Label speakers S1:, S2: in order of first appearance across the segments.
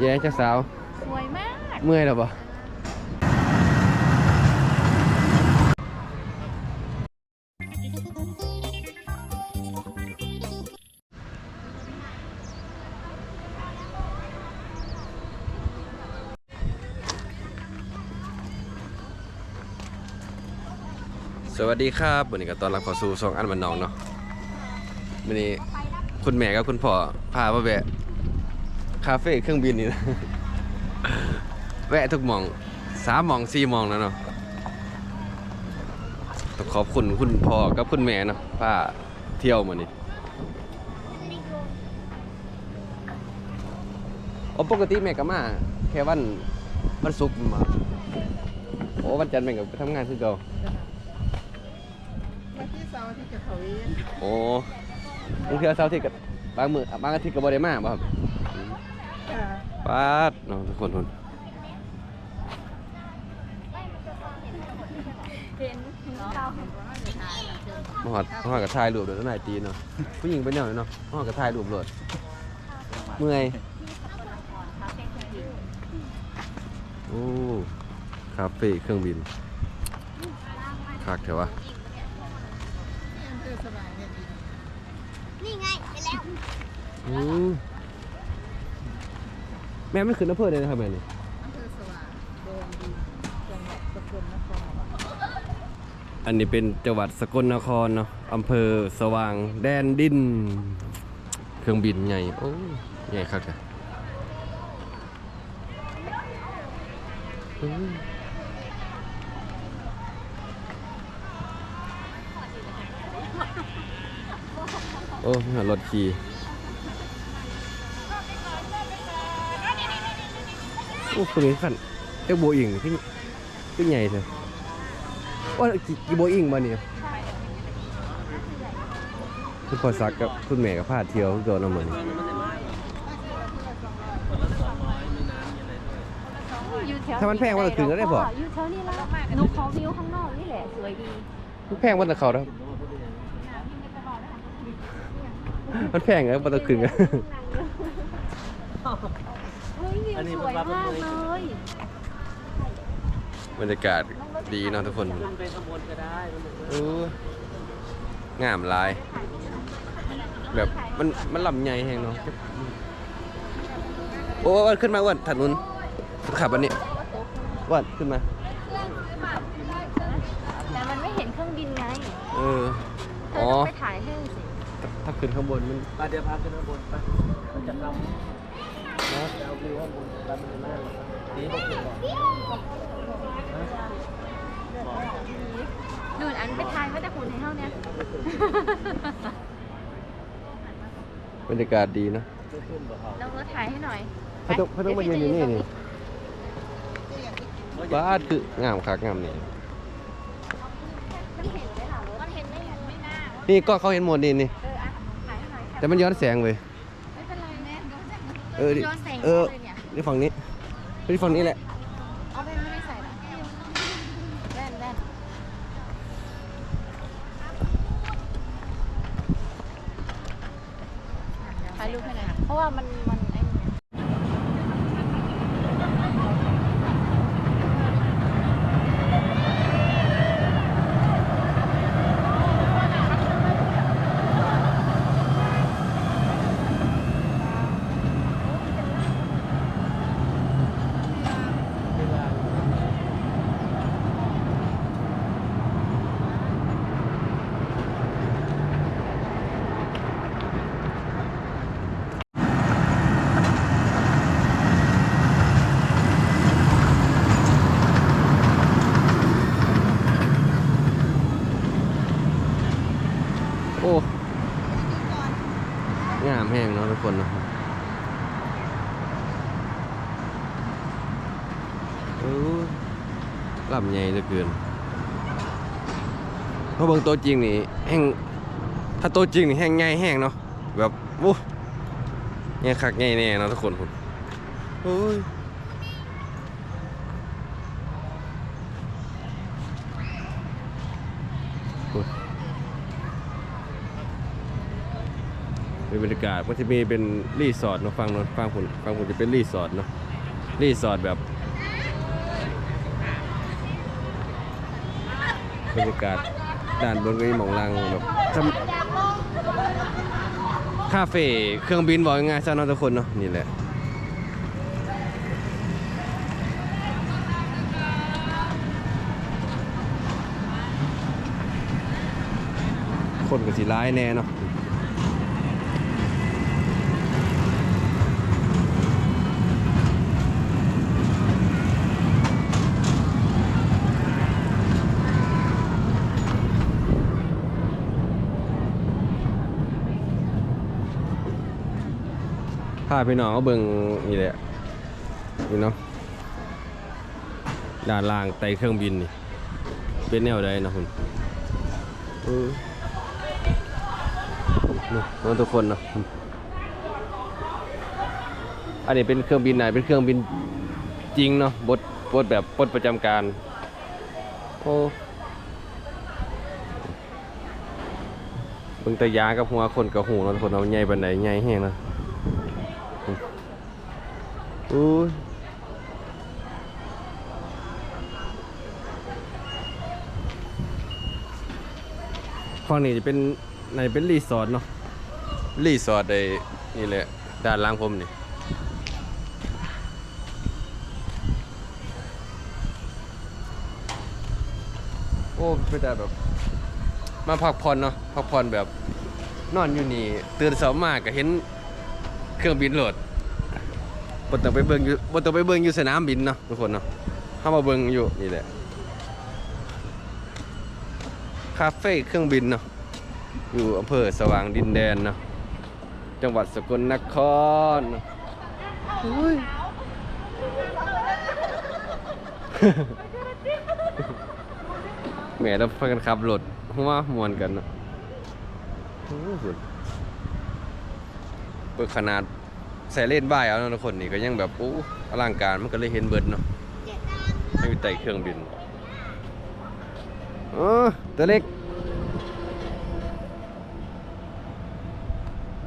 S1: แย่เจ้าสาว
S2: สวยมาก
S1: เมื่อยแล้วบ่สวัสดีครับวันนี้ก็ต้อนรับเข้าสู่สองอันมันน้องเนาะวันนี้คุณแม่กับคุณพ่อพามาแวะ คาเฟ่เครื่องบินนี่นะแวะทุกหมองสามหมองสี่หมองแล้วเนาะต้องขอบคุณคุณพ่อกับคุณแม่เนาะพาเที่ยวมานี่โอ้ปกติแม่ก็มา แค่วันวันศุกร์มาโอ้วันจันทร์แม่ก็ไปทำงานคือเก่า
S3: วันที่เสาร์ที่จะเขาเวน
S1: โอ้บางเทื่อเสาร์อาที่กับบางมื้อบางอาทิตย์ก็บ่ได้มาบ่ครับ
S3: ค่ะ
S1: ปาดเนาะทุกคนทุน
S2: เห็นเรา
S1: มาฮอดมาฮอดกับถ่ายรูปเดี๋ยวต้นายตีเนาะผู้หญิงเป็นแนวนี้เนาะมาฮอดกับถ่ายรูปโลดเมื่อยโอ้คาเฟ่เครื่องบินคักเถอะวะ
S3: อำเภอสว่างเนี่ยดี
S2: นี่ไงไปแล้ว
S1: อื มแม่มันขึ้นอำเภอเลยนะครับแม่นี่
S3: อำเภอสว่างแดนดีจังหวัดสกลนคร
S1: อันนี้เป็นจังหวัดสกลนครเนาะอำเภอสว่างแดนดิน เครื่องบินใหญ่โอ้ใหญ่คักอะอืมโอ้รถขี่ โอ้คนนี้ขันเจ้าโบอิงที่ที่ใหญ่เถอะว่ากี่โบอิงมาเนี่ยคุณพ่อซักกับคุณแม่กับพาเที่ยวโดนเอาเหมือน
S2: ถ้า
S1: มันแพงวันละถึงก็ได้พอ
S2: อยู่แถวนี้ล้วหนูขอวิวข้างนอกนี่แหละสวยดี
S1: มันแพงวันละเขาแล้วมันแพงเหรอวันละครึ่งอะ
S2: เฮ้ย วิวสวยมากเลย
S1: บรรยากาศดีเนาะทุกคนเอองามหลาย แบบมันมันลำใหญ่แฮงเนาะโอ้อ้วนขึ้นมาอ้วนถนนขับอันนี้อ้วนขึ้นมา
S2: แต่มันไม่เห็นเครื่องบินไง
S1: เออ
S2: เธอ
S1: อ๋อ
S2: ต้องไปถ่ายให้สิ
S1: ถ้าขึ้นข้างบนมัน
S4: ไปเดี๋ยวพาขึ้นข้างบนไปมันจะทำ จะเอาวิวข้างบนแล้วมันอั
S2: นไปถ่ายเขาจะหุ่นให้เท่าเนี้ย
S1: บรรยากาศดีนะ
S2: ลองรถถ่ายให้หน่อย
S1: เขาต้องเขาต้องมายืนอยู่นี่นี่บ้านคืองามคักงามนี่
S2: มันเห็นไหมล่ะรถมันเห็นไม่เห็นไม่น่า
S1: นี่ก็เขาเห็นหมดนี่นี่แต่มันย้อนแสงเว้ย เออดิ
S2: ย้อนแสง
S1: เออ
S2: เลยเนี่ย
S1: นี่ฝั่งนี้นี่ฝั่งนี้แหละ
S2: เอาแว่นไม่ได้ใส่หรอแว่นแว่นถ่ายรูปให้หน่อยเพราะว่ามันมันไอ้นี่ไง
S1: โอ้งามแห้งเนาะทุกคนเนาะเออ ลำใหญ่เหลือเกินเพราะเบิ่งตัวจริงนี่แห้งถ้าตัวจริงนี่แห้งใหญ่แห้งเนาะแบบโอ้ใหญ่คักใหญ่แน่เนาะทุกคนคุณโอ้ยเป็นบรรยากาศก็จะมีเป็นรีสอร์ทเนาะฟังเนาะฟังผมฟังผมจะเป็นรีสอร์ทเนาะรีสอร์ทแบบ บรรยากาศด้านบนก็มีหมองลังแบบทำคาเฟ่เครื่องบินบอกง่ายๆซะเนาะทุกคนเนาะนี่แหละคนก็สิร้ายแน่เนาะ พาพี่น้องเขาเบิ่งนี่แหละนี่เนาะด้านล่างไต่เครื่องบินนี่เป็นแนวใดเนาะคุณเออนี่น้องทุกคนเนาะอันนี้เป็นเครื่องบินไหนเป็นเครื่องบินจริงเนาะบทบทแบบบทประจำการโอ้เบิ่งแต่ยากับหัวคนกับหูเนาะทุกคนเอาใหญ่บันไดใหญ่แห้งเนาะ อู้ยฝั่งนี้จะเป็นในเป็นรีสอร์ทเนาะรีสอร์ทไอ้นี่แหละด้านล่างผมนี่โอ้เป็นแต่แบบ มาพักผ่อนเนาะพักผ่อนแบบนอนอยู่นี่ตื่นเช้ามาก็เห็นเครื่องบินโหลด บ่ต้องไปเบิ่งอยู่บ่ต้องไปเบิ่งอยู่สนามบินเนาะทุกคนเนาะเฮามาเบิ่งอยู่นี่แหละคาเฟ่เครื่องบินเนาะอยู่อำเภอสว่างดินแดนเนาะจังหวัดสกลนครเนาะอุ้ยแหม่เราพากันขับรถหัวมวนกันเนาะโอ้โหเปิดขนาด ใส่เล่นบ่ายเอาเนาะทุกคนนี่ก็ยังแบบโอ้อลังการมันก็เลยเห็นเบิดเนาะไม่มีไต่เครื่องบินเออตัวเล็ก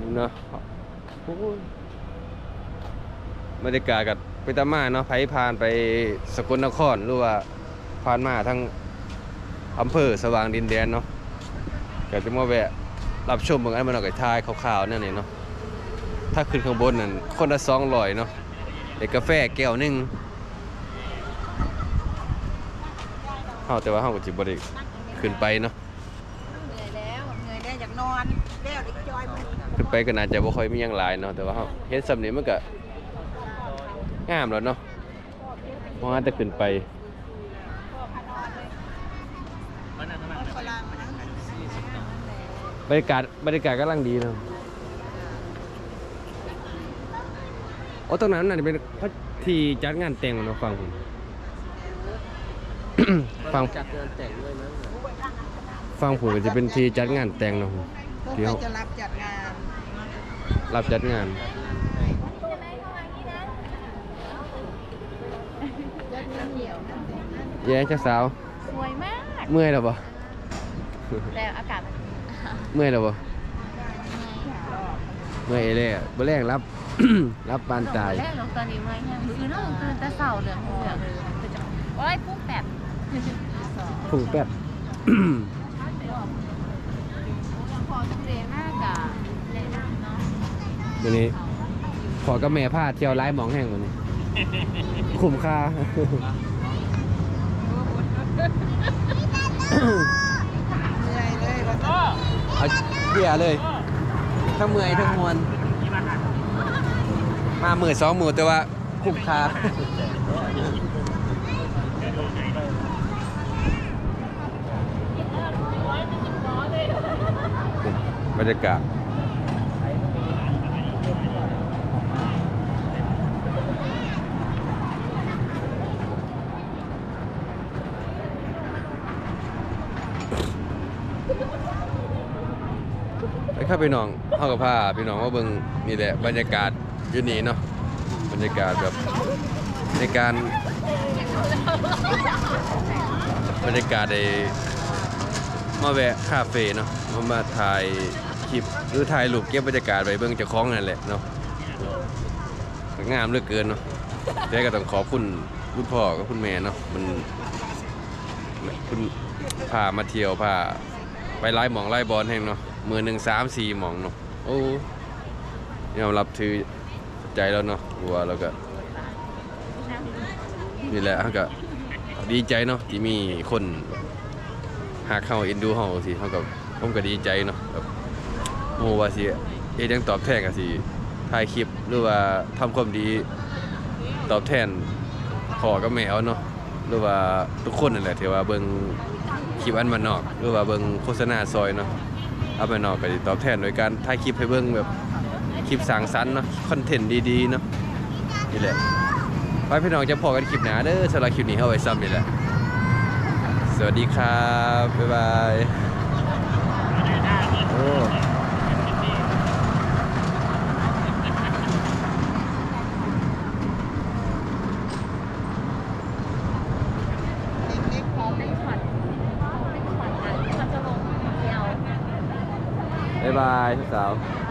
S1: นี่เนาะโอ้ยบรรยากาศกับไปตามาเนาะไผผ่านไปสกลนครหรือว่าผ่านมาทั้งอำเภอสว่างดินแดนเนาะก็จะมาแวะรับชมเมืองอันมันออกไก่ทายขาวๆนั่นเองเนาะ ถ้าขึ้นข้างบนนั่นคนละสองร้อยเนาะเด็กกาแฟแก้วหนึงเฮาแต่ว่าเฮาก็สิบ่ได้ขึ้นไปเนาะ
S3: เหนื่อยแล้วเหนื่อยแล้วอยากนอนแล้วเด็กจอยมัน
S1: ขึ้นไปก็น่าจะบ่ค่อยมีหยังหลายเนาะแต่ว่าเฮาเฮ็ดสำนี้มันก็งามแล้วเนาะเพราะว่าจะขึ้นไป
S3: ฝรั่งมันนั่งนั่ง
S1: บรรยากาศบรรยากาศกำลังดีเนาะโอ้ ตรงนั้นน่าจะเป็นเขาที่จัดงานแต่งเนาะฟังผม ฟัง
S4: จัดงานแต่งด้วยมั้ง
S1: ฟังผมก็จะเป็นที่จัดงานแต่งเนาะผม
S3: พวก
S1: เดี๋
S3: ใค
S1: ย
S3: ร
S1: ว
S3: จะรับจัดงาน
S1: รับจัดงานแย่เจ้าสาว
S2: สวยมาก
S1: เมื่อยแล้วบ่
S2: แต่อากาศมัน
S1: เมื่อยแล้วบ่เมื่อยเลยอะบ่แรงรับ รับปานตาย
S2: แรกลงตอนนี้เมื่อยยังคือน้องตื่นแต่เสาเหลืองเหลืองคือจะโอ้ยพุ่งแบบ
S1: พุ่งแป๊บ
S2: พอสำเร็จมากอะแนะนำเนาะ
S1: วันนี้ ขอกับแม่พาเที่ยวไล่หมองแห้งวันนี้ คุ้มค่า
S3: เหนื่อยเลยว่าจะ
S1: เอาเบียร์เลย ทั้งเมื่อยทั้งมวน มาหมื่นสองหมื่นแต่ว่าคุ้มค่าบรรยากาศไปครับพี่น้องเข้ากับผ้าพี่น้องว่าเบิ่งนี่แหละบรรยากาศ อยู่นี่เนาะบรรยากาศแบบในการบรรยากาศในมาแวะคาเฟ่เนาะมามาถ่ายคลิปหรือถ่ายรูปเก็บบรรยากาศไว้เบิ่งเจ้าของนั่นแหละเนาะงามเหลือเกินเนาะแต่ก็ต้องขอบคุณคุณพ่อกับคุณแม่เนาะมันคุณพามาเที่ยวพาไปไล่หมองไล่บอลแห่งเนาะมือหนึ่งสามสี่หมองเนาะโอ้ยอมรับถือ ใจแล้วเนาะกลัวแล้วก็นี่แหละเขาก็ดีใจเนาะที่มีคนหากเข้าเอ็นดูเขาสิเขาก็ผมก็ดีใจเนาะแบบโอ้ว่าสิเอ็ดยังตอบแทนก็สิถ่ายคลิปหรือว่าทำความดีตอบแทนพ่อกับแม่เอาเนาะหรือว่าทุกคนนั่นแหละที่ว่าเบิ่งคลิปอันมันนอก หรือว่าเบิ่งโฆษณาซอยเนาะเอาไปนอกก็สิตอบแทนโดยการถ่ายคลิปให้เบิ่งแบบ คลิปสร้างสรรค์เนาะคอนเทนต์ดีๆเนาะนี่แหละไปพี่น้องจะพอกันคลิปหน้าเด้อสำหรับคลิปนี้เอาไว้ซ้ำนี่แหละ สวัสดีครับ บ๊ายบายโอ้
S2: เล็กๆพร้อมเป็นขวัญเป็นขวัญอะมันจะลงเดียว
S1: บ๊ายบายสาว
S2: อ่า